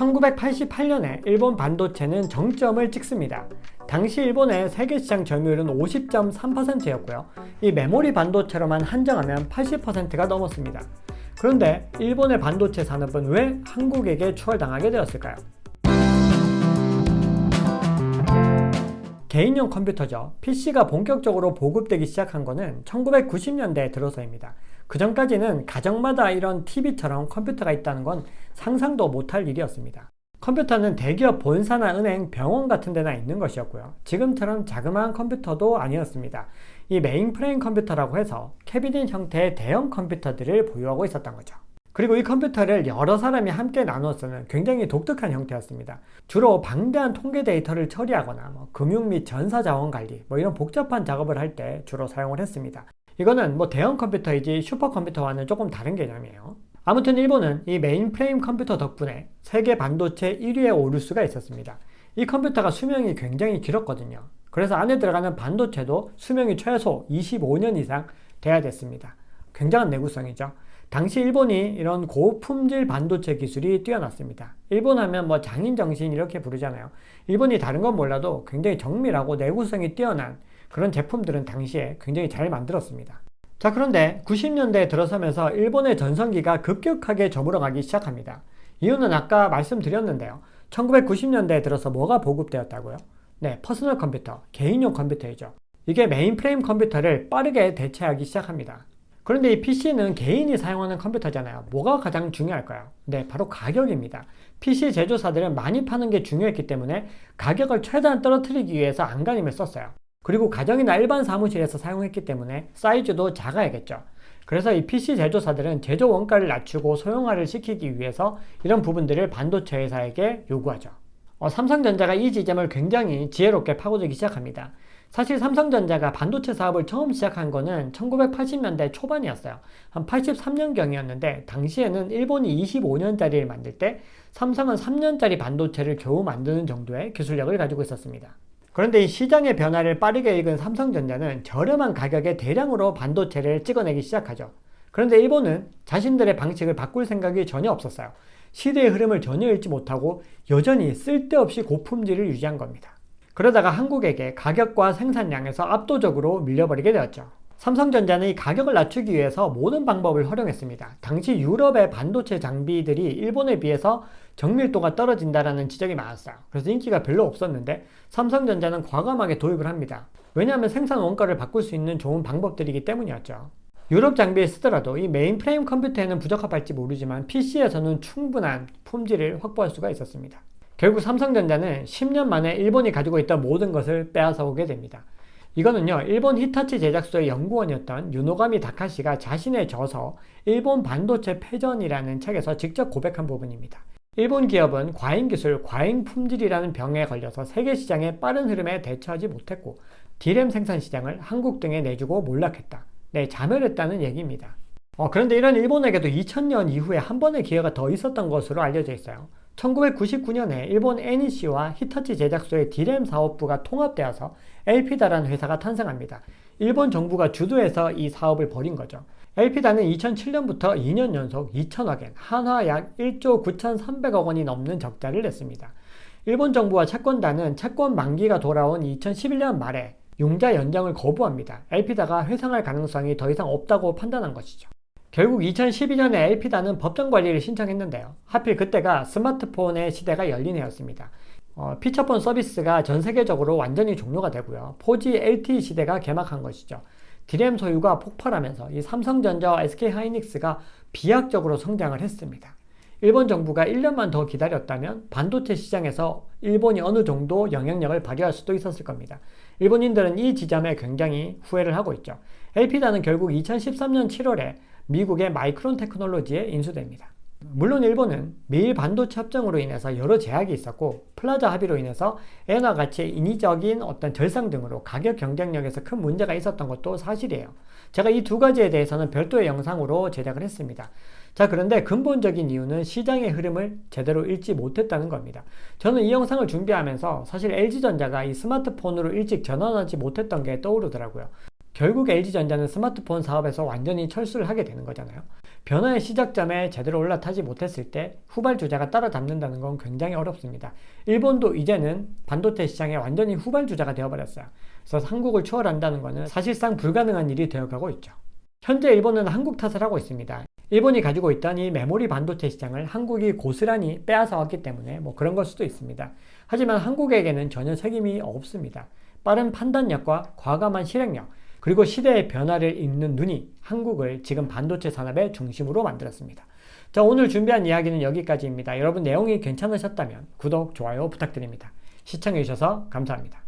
1988년에 일본 반도체는 정점을 찍습니다. 당시 일본의 세계 시장 점유율은 50.3%였고요. 이 메모리 반도체로만 한정하면 80%가 넘었습니다. 그런데 일본의 반도체 산업은 왜 한국에게 추월당하게 되었을까요? 개인용 컴퓨터죠. PC가 본격적으로 보급되기 시작한 것은 1990년대에 들어서입니다. 그 전까지는 가정마다 이런 TV처럼 컴퓨터가 있다는 건 상상도 못할 일이었습니다. 컴퓨터는 대기업 본사나 은행, 병원 같은 데나 있는 것이었고요. 지금처럼 자그마한 컴퓨터도 아니었습니다. 이 메인프레임 컴퓨터라고 해서 캐비닛 형태의 대형 컴퓨터들을 보유하고 있었던 거죠. 그리고 이 컴퓨터를 여러 사람이 함께 나눠 쓰는 굉장히 독특한 형태였습니다. 주로 방대한 통계 데이터를 처리하거나 뭐 금융 및 전사 자원 관리 뭐 이런 복잡한 작업을 할 때 주로 사용을 했습니다. 이거는 뭐 대형 컴퓨터이지 슈퍼컴퓨터와는 조금 다른 개념이에요. 아무튼 일본은 이 메인프레임 컴퓨터 덕분에 세계 반도체 1위에 오를 수가 있었습니다. 이 컴퓨터가 수명이 굉장히 길었거든요. 그래서 안에 들어가는 반도체도 수명이 최소 25년 이상 돼야 됐습니다. 굉장한 내구성이죠. 당시 일본이 이런 고품질 반도체 기술이 뛰어났습니다. 일본 하면 뭐 장인 정신 이렇게 부르잖아요. 일본이 다른 건 몰라도 굉장히 정밀하고 내구성이 뛰어난 그런 제품들은 당시에 굉장히 잘 만들었습니다. 자, 그런데 90년대에 들어서면서 일본의 전성기가 급격하게 저물어가기 시작합니다. 이유는 아까 말씀드렸는데요. 1990년대에 들어서 뭐가 보급되었다고요? 네, 퍼스널 컴퓨터, 개인용 컴퓨터이죠. 이게 메인프레임 컴퓨터를 빠르게 대체하기 시작합니다. 그런데 이 PC는 개인이 사용하는 컴퓨터잖아요. 뭐가 가장 중요할까요? 네, 바로 가격입니다. PC 제조사들은 많이 파는 게 중요했기 때문에 가격을 최대한 떨어뜨리기 위해서 안간힘을 썼어요. 그리고 가정이나 일반 사무실에서 사용했기 때문에 사이즈도 작아야겠죠. 그래서 이 PC 제조사들은 제조 원가를 낮추고 소형화를 시키기 위해서 이런 부분들을 반도체 회사에게 요구하죠. 어, 삼성전자가 이 지점을 굉장히 지혜롭게 파고들기 시작합니다. 사실 삼성전자가 반도체 사업을 처음 시작한 거는 1980년대 초반이었어요. 한 83년경이었는데 당시에는 일본이 25년짜리를 만들 때 삼성은 3년짜리 반도체를 겨우 만드는 정도의 기술력을 가지고 있었습니다. 그런데 이 시장의 변화를 빠르게 읽은 삼성전자는 저렴한 가격에 대량으로 반도체를 찍어내기 시작하죠. 그런데 일본은 자신들의 방식을 바꿀 생각이 전혀 없었어요. 시대의 흐름을 전혀 읽지 못하고 여전히 쓸데없이 고품질을 유지한 겁니다. 그러다가 한국에게 가격과 생산량에서 압도적으로 밀려버리게 되었죠. 삼성전자는 이 가격을 낮추기 위해서 모든 방법을 활용했습니다. 당시 유럽의 반도체 장비들이 일본에 비해서 정밀도가 떨어진다라는 지적이 많았어요. 그래서 인기가 별로 없었는데 삼성전자는 과감하게 도입을 합니다. 왜냐하면 생산 원가를 바꿀 수 있는 좋은 방법들이기 때문이었죠. 유럽 장비에 쓰더라도 이 메인프레임 컴퓨터에는 부적합할지 모르지만 PC에서는 충분한 품질을 확보할 수가 있었습니다. 결국 삼성전자는 10년 만에 일본이 가지고 있던 모든 것을 빼앗아 오게 됩니다. 이거는요, 일본 히타치 제작소의 연구원이었던 유노가미 다카시가 자신의 저서 일본 반도체 패전이라는 책에서 직접 고백한 부분입니다. 일본 기업은 과잉 기술, 과잉 품질이라는 병에 걸려서 세계 시장의 빠른 흐름에 대처하지 못했고, 디램 생산 시장을 한국 등에 내주고 몰락했다. 네, 자멸했다는 얘기입니다. 어, 그런데 이런 일본에게도 2000년 이후에 한 번의 기회가 더 있었던 것으로 알려져 있어요. 1999년에 일본 NEC와 히타치 제작소의 디램 사업부가 통합되어서 엘피다라는 회사가 탄생합니다. 일본 정부가 주도해서 이 사업을 벌인 거죠. 엘피다는 2007년부터 2년 연속 2천억 엔, 한화 약 1조 9,300억 원이 넘는 적자를 냈습니다. 일본 정부와 채권단은 채권 만기가 돌아온 2011년 말에 융자 연장을 거부합니다. 엘피다가 회상할 가능성이 더 이상 없다고 판단한 것이죠. 결국 2012년에 엘피다는 법정 관리를 신청했는데요. 하필 그때가 스마트폰의 시대가 열린 해였습니다. 어, 피처폰 서비스가 전 세계적으로 완전히 종료가 되고요. 4G LTE 시대가 개막한 것이죠. 디램 소유가 폭발하면서 이 삼성전자와 SK하이닉스가 비약적으로 성장을 했습니다. 일본 정부가 1년만 더 기다렸다면 반도체 시장에서 일본이 어느 정도 영향력을 발휘할 수도 있었을 겁니다. 일본인들은 이 지점에 굉장히 후회를 하고 있죠. 엘피다는 결국 2013년 7월에 미국의 마이크론 테크놀로지에 인수됩니다. 물론 일본은 미일 반도체 협정으로 인해서 여러 제약이 있었고 플라자 합의로 인해서 엔화 가치의 인위적인 어떤 절상 등으로 가격 경쟁력에서 큰 문제가 있었던 것도 사실이에요. 제가 이 두 가지에 대해서는 별도의 영상으로 제작을 했습니다. 자, 그런데 근본적인 이유는 시장의 흐름을 제대로 읽지 못했다는 겁니다. 저는 이 영상을 준비하면서 사실 LG전자가 이 스마트폰으로 일찍 전환하지 못했던 게 떠오르더라고요. 결국 LG전자는 스마트폰 사업에서 완전히 철수를 하게 되는 거잖아요. 변화의 시작점에 제대로 올라타지 못했을 때 후발주자가 따라잡는다는 건 굉장히 어렵습니다. 일본도 이제는 반도체 시장에 완전히 후발주자가 되어버렸어요. 그래서 한국을 추월한다는 것은 사실상 불가능한 일이 되어가고 있죠. 현재 일본은 한국 탓을 하고 있습니다. 일본이 가지고 있던 이 메모리 반도체 시장을 한국이 고스란히 빼앗아 왔기 때문에 뭐 그런 걸 수도 있습니다. 하지만 한국에게는 전혀 책임이 없습니다. 빠른 판단력과 과감한 실행력, 그리고 시대의 변화를 읽는 눈이 한국을 지금 반도체 산업의 중심으로 만들었습니다. 자, 오늘 준비한 이야기는 여기까지입니다. 여러분 내용이 괜찮으셨다면 구독, 좋아요 부탁드립니다. 시청해주셔서 감사합니다.